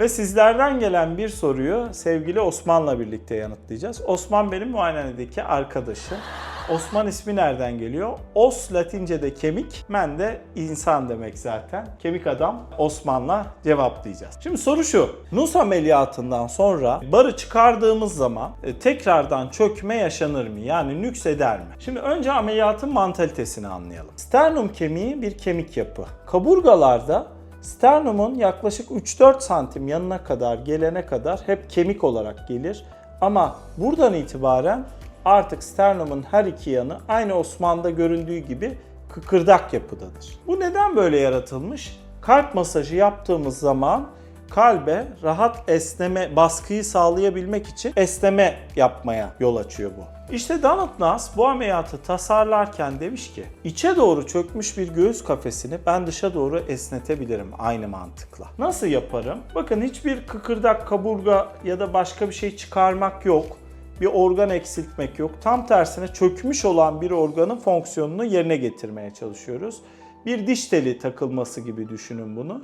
Ve sizlerden gelen bir soruyu sevgili Osman'la birlikte yanıtlayacağız. Osman benim muayenehanedeki arkadaşım. Osman ismi nereden geliyor? Os Latince'de kemik, men de insan demek zaten. Kemik adam Osman'la cevaplayacağız. Şimdi soru şu. Nus ameliyatından sonra barı çıkardığımız zaman e, tekrardan çökme yaşanır mı? Yani nüks eder mi? Şimdi önce ameliyatın mantalitesini anlayalım. Sternum kemiği bir kemik yapı. Kaburgalarda Sternumun yaklaşık 3-4 santim yanına kadar gelene kadar hep kemik olarak gelir. Ama buradan itibaren artık sternumun her iki yanı aynı Osman'da göründüğü gibi kıkırdak yapıdadır. Bu neden böyle yaratılmış? Kalp masajı yaptığımız zaman kalbe rahat esneme, baskıyı sağlayabilmek için esneme yapmaya yol açıyor bu. İşte Donald Nas bu ameliyatı tasarlarken demiş ki içe doğru çökmüş bir göğüs kafesini ben dışa doğru esnetebilirim aynı mantıkla. Nasıl yaparım? Bakın hiçbir kıkırdak, kaburga ya da başka bir şey çıkarmak yok. Bir organ eksiltmek yok. Tam tersine çökmüş olan bir organın fonksiyonunu yerine getirmeye çalışıyoruz. Bir diş teli takılması gibi düşünün bunu.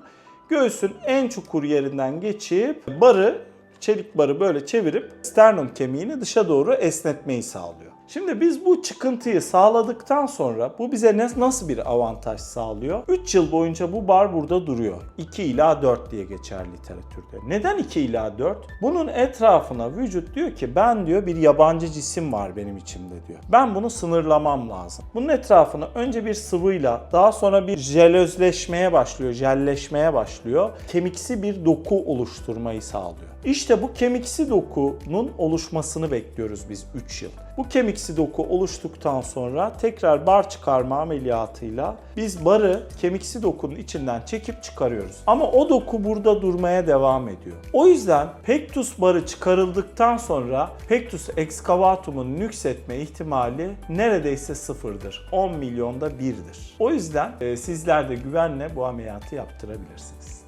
Göğsün en çukur yerinden geçip barı çelik barı böyle çevirip sternum kemiğini dışa doğru esnetmeyi sağlıyor. Şimdi biz bu çıkıntıyı sağladıktan sonra bu bize ne, nasıl bir avantaj sağlıyor? 3 yıl boyunca bu bar burada duruyor. 2 ila 4 diye geçer literatürde. Neden 2 ila 4? Bunun etrafına vücut diyor ki ben diyor bir yabancı cisim var benim içimde diyor. Ben bunu sınırlamam lazım. Bunun etrafına önce bir sıvıyla daha sonra bir jelözleşmeye başlıyor, jelleşmeye başlıyor. Kemiksi bir doku oluşturmayı sağlıyor. İşte bu kemiksi dokunun oluşmasını bekliyoruz biz 3 yıl. Bu kemiksi doku oluştuktan sonra tekrar bar çıkarma ameliyatıyla biz barı kemiksi dokunun içinden çekip çıkarıyoruz. Ama o doku burada durmaya devam ediyor. O yüzden pectus barı çıkarıldıktan sonra pectus excavatum'un nüksetme ihtimali neredeyse sıfırdır. 10 milyonda birdir. O yüzden e, sizler de güvenle bu ameliyatı yaptırabilirsiniz.